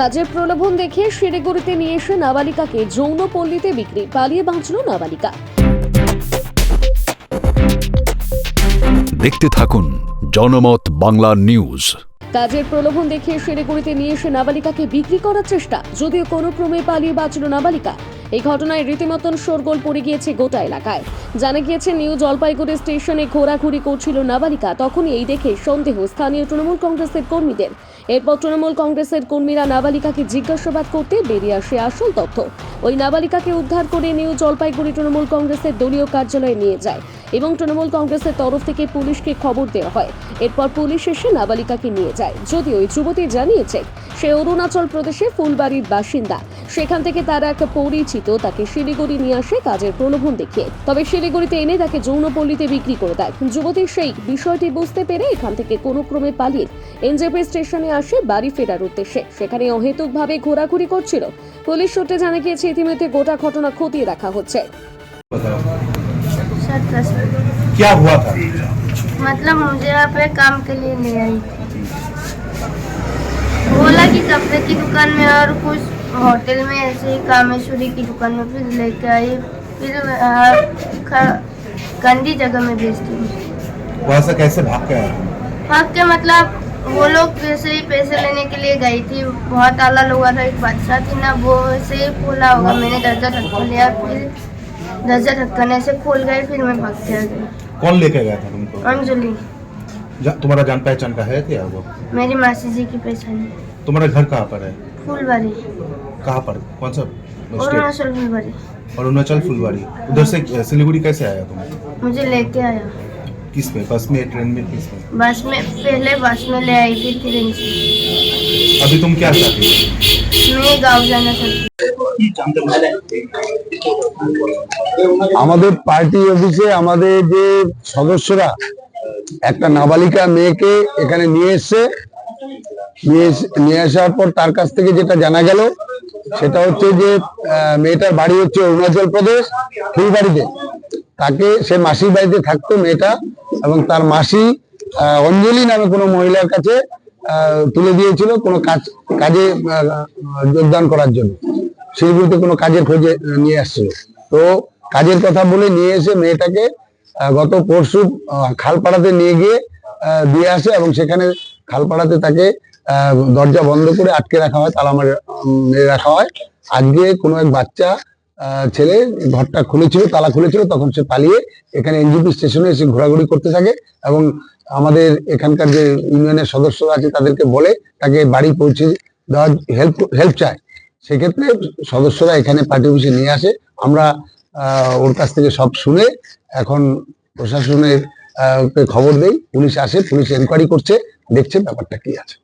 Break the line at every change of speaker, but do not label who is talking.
কাজের প্রলোভন দেখে শিলিগুড়িতে নিয়ে এসে নাবালিকাকে যৌন পল্লিতে বিক্রি। পালিয়ে বাঁচল নাবালিকা।
দেখতে থাকুন জনমত বাংলা নিউজ।
কাজের প্রলোভন দেখিয়ে শিলিগুড়িতে নিয়ে এসে নাবালিকাকে বিক্রি করার চেষ্টা। যদিও কোনো ক্রমে পালিয়ে বাঁচল নাবালিকা। এই ঘটনায় রীতিমতন শোরগোল পড়ে গিয়েছে গোটা এলাকায়। জানা গিয়েছে, নিউ জলপাইগুড়ি স্টেশনে ঘোরাঘুরি করছিল নাবালিকা। তখনই এই দেখে সন্দেহ। স্থানীয় তৃণমূল কংগ্রেসের কর্মীদের। এরপর তৃণমূল কংগ্রেসের কর্মীরা নাবালিকাকে জিজ্ঞাসাবাদ করতে বেরিয়ে আসে আসল তথ্য। ওই নাবালিকাকে উদ্ধার করে নিউ জলপাইগুড়ি তৃণমূল কংগ্রেসের দলীয় কার্যালয়ে নিয়ে যায় এবং তৃণমূল কংগ্রেসের তরফ থেকে পুলিশকে খবর দেওয়া হয়। এরপর পুলিশ এসে নাবালিকাকে নিয়ে যায়। যদিও ওই যুবতী জানিয়েছে, সে অরুণাচল প্রদেশে ফুলবাড়ির বাসিন্দা। সেখান থেকে তার এক পরিচিত তাকে শিলিগুড়ি নিয়ে আসে কাজের প্রলোভন দেখিয়ে তবে শিলিগুড়িতে এনে তাকে যৌনপল্লীতে বিক্রি করে দেয় যুবতী সেই বিষয়টি বুঝতে পেরে এখান থেকে কোনো ক্রমে পালিয়ে এনজেপি স্টেশনে আসে বাড়ি ফেরার উদ্দেশ্যে সেখানে অহেতুকভাবে ঘোরাঘুরি করছিল পুলিশ সূত্রে জানা গিয়েছে ইতিমধ্যে গোটা ঘটনা খতিয়ে রাখা হচ্ছে
सत्रह सौ
क्या हुआ था
मतलब मुझे यहाँ पे काम के लिए ले आई थी बोला कि कपड़े की दुकान में और कुछ होटल में ऐसे ही कामेश्वरी की दुकान में फिर लेके आई फिर गंदी जगह में बेचती हूँ।
वहाँ से कैसे भाग के
भाग के मतलब वो लोग जैसे ही पैसे लेने के लिए गई थी बहुत आला हुआ था एक बादशाह थी ना वो ऐसे ही खोला होगा मैंने दर्जा ढक्कन लिया। फिर दर्जा ढक्कन ऐसे खोल गए फिर मैं भाग के आ गई।
कौन लेके गया था तुमको?
अंजलि।
जा, तुम्हारा जान पहचान का है क्या वो?
मेरी मासी जी की पहचानी
तुम्हारा घर कहाँ पर है
फुलबारी
कहाँ पर कौन सा स्टेट
अरुणाचल फुलबारी
अरुणाचल फुलवाड़ी उधर से सिलीगुड़ी कैसे आया तुम
मुझे लेके आया
किस में बस में ट्रेन में किस में
बस में पहले बस में ले आई फिर ट्रेन से
अभी तुम क्या चाहती हो
मैं गाँव जाना चाहती
আমাদের পার্টি অফিসে আমাদের যে সদস্যরা একটা নাবালিকা মেয়েকে এখানে নিয়ে এসছে নিয়ে আসার পর তার কাছ থেকে যেটা জানা গেল, সেটা হচ্ছে যে মেয়েটার বাড়ি হচ্ছে অরুণাচল প্রদেশ, ফুলবাড়িতে। তাকে, সে মাসির বাড়িতে থাকতো মেয়েটা এবং তার মাসি অঞ্জলি নামে কোনো মহিলার কাছে তুলে দিয়েছিল কোনো কাজ, কাজে যোগদান করার জন্য। শিলিগুড়িতে কোনো কাজের খোঁজে নিয়ে আসছিল। তো কাজের কথা বলে নিয়ে এসে মেয়েটাকে গত পরশু খালপাড়াতে নিয়ে গিয়ে দিয়ে আসে এবং সেখানে খালপাড়াতে তাকে দরজা বন্ধ করে আটকে রাখা হয়, তালা মারে রাখা হয়। আজকে কোনো এক বাচ্চা ছেলে ঘরটা খুলেছিল, তালা খুলেছিল, তখন সে পালিয়ে এখানে এনজিপি স্টেশনে এসে ঘোরাঘুরি করতে থাকে এবং আমাদের এখানকার যে ইউনিয়নের সদস্যরা আছে তাদেরকে বলে তাকে বাড়ি পৌঁছে দেওয়ার হেল্প হেল্প চায়। সেক্ষেত্রে সদস্যরা এখানে পার্টি অফিসে নিয়ে আসে। আমরা ওর কাছ থেকে সব শুনে এখন প্রশাসনের খবর দেই, পুলিশ আসে, পুলিশ এনকোয়ারি করছে, দেখছে ব্যাপারটা কি আছে।